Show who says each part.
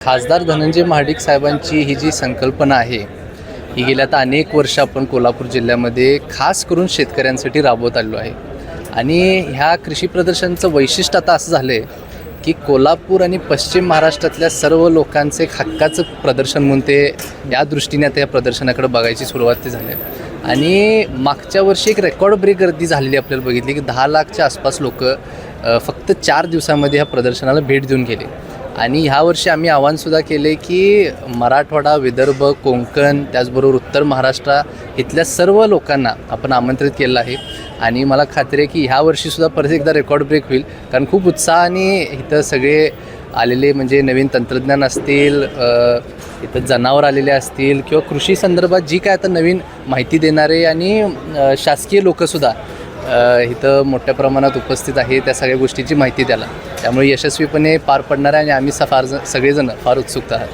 Speaker 1: खासदार धनंजय महाडिक साहेबांची ही जी संकल्पना आहे ही गेल्या आता अनेक वर्ष आपण कोल्हापूर जिल्ह्यामध्ये खास करून शेतकऱ्यांसाठी राबवत आलेलो आहे. आणि ह्या कृषी प्रदर्शनचं वैशिष्ट्य आता असं झालं आहे की कोल्हापूर आणि पश्चिम महाराष्ट्रातल्या सर्व लोकांचं एक हक्काचं प्रदर्शन म्हणून ते या दृष्टीने आता या प्रदर्शनाकडे बघायची सुरुवात ते झाली. आहे आणि मागच्या वर्षी एक रेकॉर्ड ब्रेक गर्दी झालेली आपल्याला बघितली की दहा लाखच्या आसपास लोक फक्त चार दिवसामध्ये ह्या प्रदर्शनाला भेट देऊन गेले. आणि ह्यावर्षी आम्ही आव्हानसुद्धा केले की मराठवाडा विदर्भ कोंकण त्याचबरोबर उत्तर महाराष्ट्र इथल्या सर्व लोकांना आपण आमंत्रित केलं आहे. आणि मला खात्री आहे की ह्या वर्षीसुद्धा परत एकदा रेकॉर्ड ब्रेक होईल कारण खूप उत्साहाने इथं सगळे आलेले म्हणजे नवीन तंत्रज्ञान असतील इथं जनावर आलेले असतील किंवा कृषी संदर्भात जी काय आता नवीन माहिती देणारे आणि शासकीय लोकंसुद्धा इथं मोठ्या प्रमाणात उपस्थित आहे त्या सगळ्या गोष्टीची माहिती द्याला त्यामुळे यशस्वीपणे पार पडणार आहे आणि आम्ही स- फार सगळेजण फार उत्सुकता आहात.